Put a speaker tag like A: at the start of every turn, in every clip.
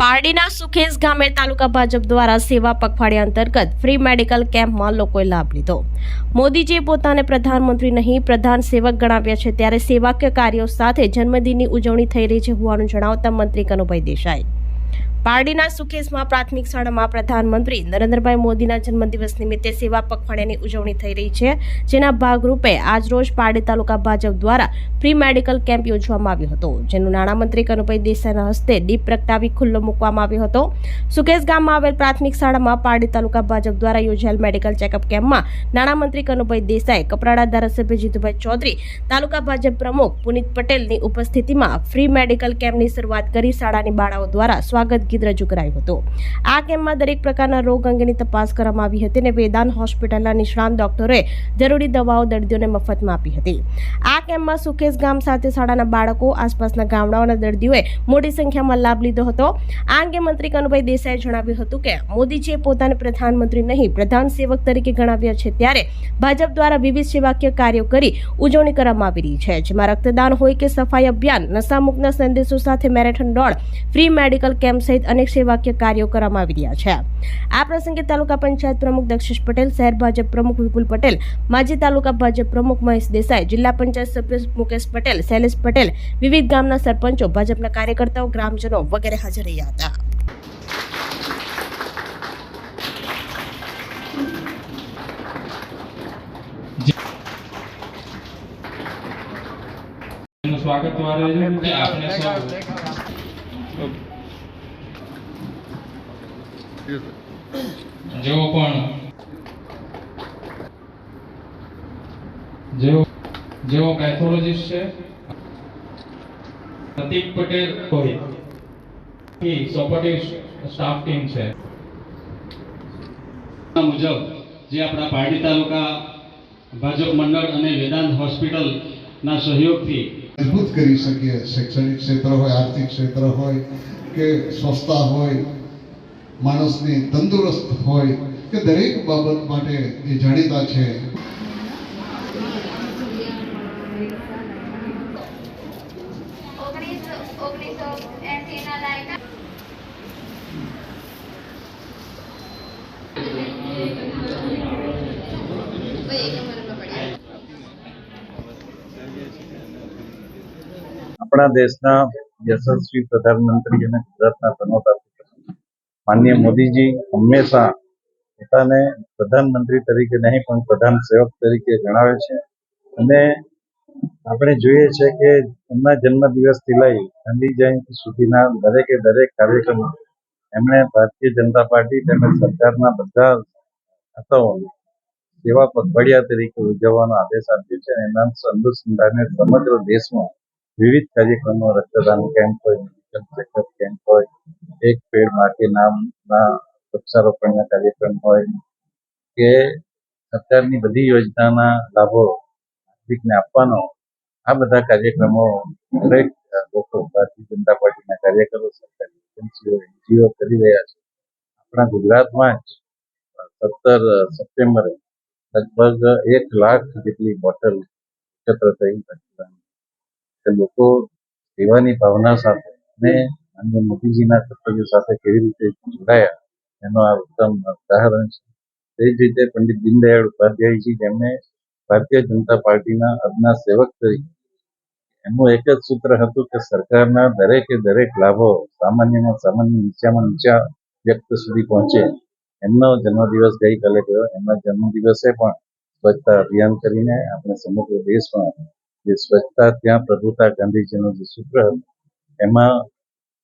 A: પારડીના સુખેસ ગામે તાલુકા ભાજપ દ્વારા સેવા પખવાડિયા અંતર્ગત ફ્રી મેડિકલ કેમ્પમાં લોકોએ લાભ લીધો. મોદીજીએ પોતાને પ્રધાનમંત્રી નહીં, પ્રધાન સેવક ગણાવ્યા છે ત્યારે સેવાકીય કાર્યો સાથે જન્મદિનની ઉજવણી થઈ રહી છે હોવાનું જણાવતા મંત્રી કનુભાઈ દેસાઈ. પારડીના સુકેશમાં પ્રાથમિક શાળામાં પ્રધાનમંત્રી નરેન્દ્રભાઈ મોદીના જન્મદિવસ નિમિત્તે સેવા પખવાડિયાની ઉજવણી થઈ રહી છે, જેના ભાગરૂપે આજરોજ પારડી તાલુકા ભાજપ દ્વારા ફ્રી મેડિકલ કેમ્પ યોજવામાં આવ્યો હતો, જેનું નાણામંત્રી કનુભાઈ દેસાઈના હસ્તે દીપ પ્રગટાવી ખુલ્લો મૂકવામાં આવ્યો હતો. સુકેશ ગામમાં આવેલ પ્રાથમિક શાળામાં પારડી તાલુકા ભાજપ દ્વારા યોજાયેલ મેડિકલ ચેકઅપ કેમ્પમાં નાણામંત્રી કનુભાઈ દેસાઈ, કપરાડા ધારાસભ્ય જીતુભાઈ ચૌધરી, તાલુકા ભાજપ પ્રમુખ પુનિત પટેલની ઉપસ્થિતિમાં ફ્રી મેડિકલ કેમ્પની શરૂઆત કરી શાળાની બાળાઓ દ્વારા સ્વાગત ગીત રજૂ કરાયો હતો. આ કેમ્પમાં દરેક પ્રકારના રોગ અંગેની તપાસ કરવામાં આવી હતી અને વેદાંત હોસ્પિટલના નિષ્ણાંત ડોક્ટરોએ જરૂરી દવાઓ, દર્દીઓને મફતમાં આપી હતી. આ કેમ્પમાં સુકેશ ગામ સાથે શાળાના બાળકો, આસપાસના ગામડાઓના દર્દીઓએ મોટી સંખ્યામાં લાભ લીધો હતો. આ અંગે મંત્રી કનુભાઈ દેસાઈએ જણાવ્યું હતું કે, મોદીજીએ પોતાને પ્રધાનમંત્રી નહીં, પ્રધાન સેવક તરીકે ગણાવ્યા છે ત્યારે ભાજપ દ્વારા વિવિધ સેવાકીય કાર્યો કરી ઉજવણી કરવામાં આવી રહી છે, જેમાં રક્તદાન હોય કે સફાઈ અભિયાન નશામુક્તના સંદેશો સાથે મેરેથોન દોડ, ફ્રી મેડિકલ કેમ્પ સહિત અનેક સેવાકીય કાર્યો કરવામાં આવી રહ્યા છે. આ પ્રસંગે તાલુકા પંચાયત પ્રમુખ દક્ષેશ પટેલ શહેર ભાજપ પ્રમુખ વિપુલ પટેલ માજી તાલુકા ભાજપ પ્રમુખ મહેશ દેસાઈ જિલ્લા પંચાયત સભ્ય મુકેશ પટેલ શૈલેષ પટેલ વિવિધ ગામના સરપંચો ભાજપના કાર્યકર્તાઓ ગ્રામજનો વગેરે હાજર રહ્યા હતા.
B: સ્વાગત તમારે આપને સૌ જેઓ પણ જેઓ જેઓ પેથોલોજીસ્ટ છે પ્રતિક પટેલ કોઈ ઈ સપોર્ટિવ સ્ટાફ ટીમ છે.
C: મુજબ જે આપણા પારડી તાલુકા ભાજપ મંડળ અને વેદાંત હોસ્પિટલના સહયોગથી
D: મજબૂત કરી શકીએ. શૈક્ષણિક ક્ષેત્ર હોય આર્થિક ક્ષેત્ર હોય કે સ્વચ્છતા હોય માણસની તંદુરસ્ત હોય, કે દરેક બાબત માટે એ જાણીતા છે.
E: આપણા દેશના યશસ્વી પ્રધાનમંત્રી અને ગુજરાતના પ્રણવતા માનનીય મોદીજી, હંમેશા પોતાને પ્રધાનમંત્રી તરીકે નહીં, પણ પ્રધાન સેવક તરીકે ગણાવે છે. અને આપણે જોઈએ છે કે એમના જન્મદિવસથી લઈ ગાંધી જયંતિ સુધીના દરેકે દરેક કાર્યક્રમમાં એમણે ભારતીય જનતા પાર્ટી તેમજ સરકારના બધા ખાતાઓને સેવા પખવાડિયા તરીકે ઉજવવાનો આદેશ આપ્યો છે અને એના અનુસંધાને સમગ્ર દેશમાં વિવિધ કાર્યક્રમો રક્તદાન કેમ્પ હોય ચેકઅપ એક પેડ માટે નામના વૃક્ષારોપણના કાર્યક્રમ હોય કે સરકારની બધી યોજનાના લાભો નાગરિકને આપવાનો, આ બધા કાર્યક્રમો દરેક લોકો ભારતીય જનતા પાર્ટીના કાર્યકરો, સરકારી એજન્સીઓ, એનજીઓ કરી રહ્યા છે. આપણા ગુજરાતમાં જ સત્તર સપ્ટેમ્બરે લગભગ એક લાખ જેટલી બોટલ એકત્ર થઈ લોકો સેવાની ભાવના સાથે અને માનનીય મોદીજીના કર્તવ્ય સાથે કેવી રીતે જોડાયા, એનો આ ઉત્તમ ઉદાહરણ છે. તે જ રીતે પંડિત દીનદયાળ ઉપાધ્યાયજી જેમણે ભારતીય જનતા પાર્ટીના અદના સેવક તરીકે, એમનું એક જ સૂત્ર હતું કે સરકારના દરેકે દરેક લાભો સામાન્યમાં સામાન્ય નીચામાં નીચા વ્યક્ત સુધી પહોંચે. એમનો જન્મદિવસ ગઈકાલે ગયો. એમના જન્મદિવસે પણ સ્વચ્છતા અભિયાન કરીને આપણે સમગ્ર દેશમાં જે સ્વચ્છતા ત્યાં પ્રભુતા ગાંધીજીનું જે સૂત્ર હતું, એમાં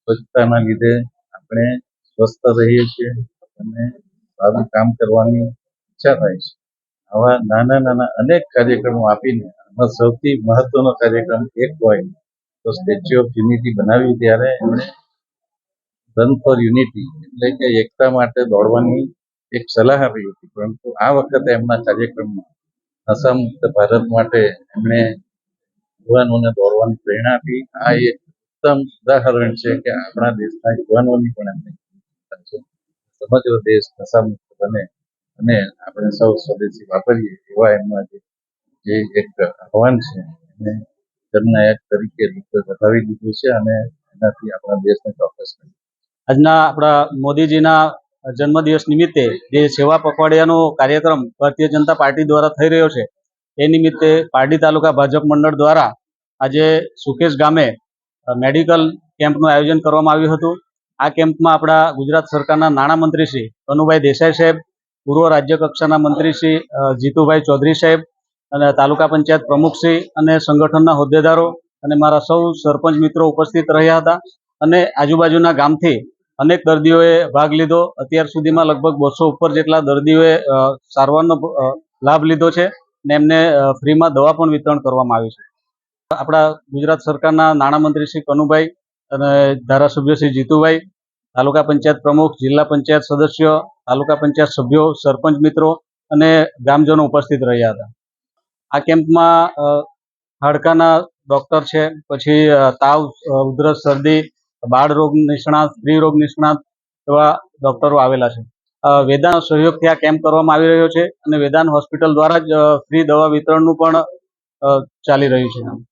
E: સ્વચ્છતાના લીધે આપણે સ્વસ્થ રહીએ છીએ અને સારું કામ કરવાની ઈચ્છા થાય છે. આવા નાના નાના અનેક કાર્યક્રમો આપીને આમાં સૌથી મહત્વનો કાર્યક્રમ એક હોય તો સ્ટેચ્યુ ઓફ યુનિટી બનાવી ત્યારે એમણે રન ફોર યુનિટી એટલે કે એકતા માટે દોડવાની એક સલાહ આપી હતી, પરંતુ આ વખતે એમના કાર્યક્રમમાં નશામુક્ત ભારત માટે એમણે યુવાનોને દોડવાની પ્રેરણા આપી. આ એક ઉત્તમ ઉદાહરણ છે કે આપણા દેશના યુવાનોની પણ એમને છે સમગ્ર દેશ નશામુક્ત બને અને આપણે સૌ સ્વદેશી વાપરીએ એવા એમના જે એક આહવાન છે. એને જનનાયક તરીકે લોકોએ વધાવી દીધું છે અને એનાથી આપણા દેશને ચોક્કસ
F: આજના આપણા મોદીજીના જન્મદિવસ નિમિત્તે જે સેવા પખવાડિયાનો કાર્યક્રમ ભારતીય જનતા પાર્ટી દ્વારા થઈ રહ્યો છે, એ નિમિત્તે પારડી તાલુકા ભાજપ મંડળ દ્વારા આજે સુકેશ ગામે મેડિકલ કેમ્પનું આયોજન કરવામાં આવ્યું હતું. આ કેમ્પમાં આપણા ગુજરાત સરકારના નાણામંત્રી શ્રી કનુભાઈ દેસાઈ સાહેબ, પૂર્વ રાજ્ય કક્ષાના મંત્રી શ્રી જીતુભાઈ ચૌધરી સાહેબ અને તાલુકા પંચાયત પ્રમુખશ્રી અને સંગઠનના હોદ્દેદારો અને મારા સૌ સરપંચ મિત્રો ઉપસ્થિત રહ્યા હતા અને આજુબાજુના ગામથી અનેક દર્દીઓએ ભાગ લીધો. અત્યાર સુધીમાં લગભગ બસો ઉપર જેટલા દર્દીઓએ સારવારનો લાભ લીધો છે અને એમને ફ્રીમાં દવા પણ વિતરણ કરવામાં આવી છે. આપણા ગુજરાત સરકારના નાણામંત્રી શ્રી કનુભાઈ અને ધારાસભ્ય શ્રી જીતુભાઈ તાલુકા પંચાયત પ્રમુખ જિલ્લા પંચાયત સદસ્યો તાલુકા પંચાયત સભ્યો સરપંચ મિત્રો અને ગ્રામજનો ઉપસ્થિત રહ્યા હતા. આ કેમ્પમાં હાડકાના ડૉક્ટર છે પછી તાવ ઉધરસ શરદી બાળ રોગ નિષ્ણાત સ્ત્રી રોગ નિષ્ણાત એવા ડૉક્ટરો આવેલા છે. અ, વેદાંત સહયોગથી આ કેમ્પ કરવામાં આવી રહ્યો છે અને વેદાંત હોસ્પિટલ દ્વારા જ ફ્રી દવા વિતરણનું પણ ચાલી રહ્યું છે.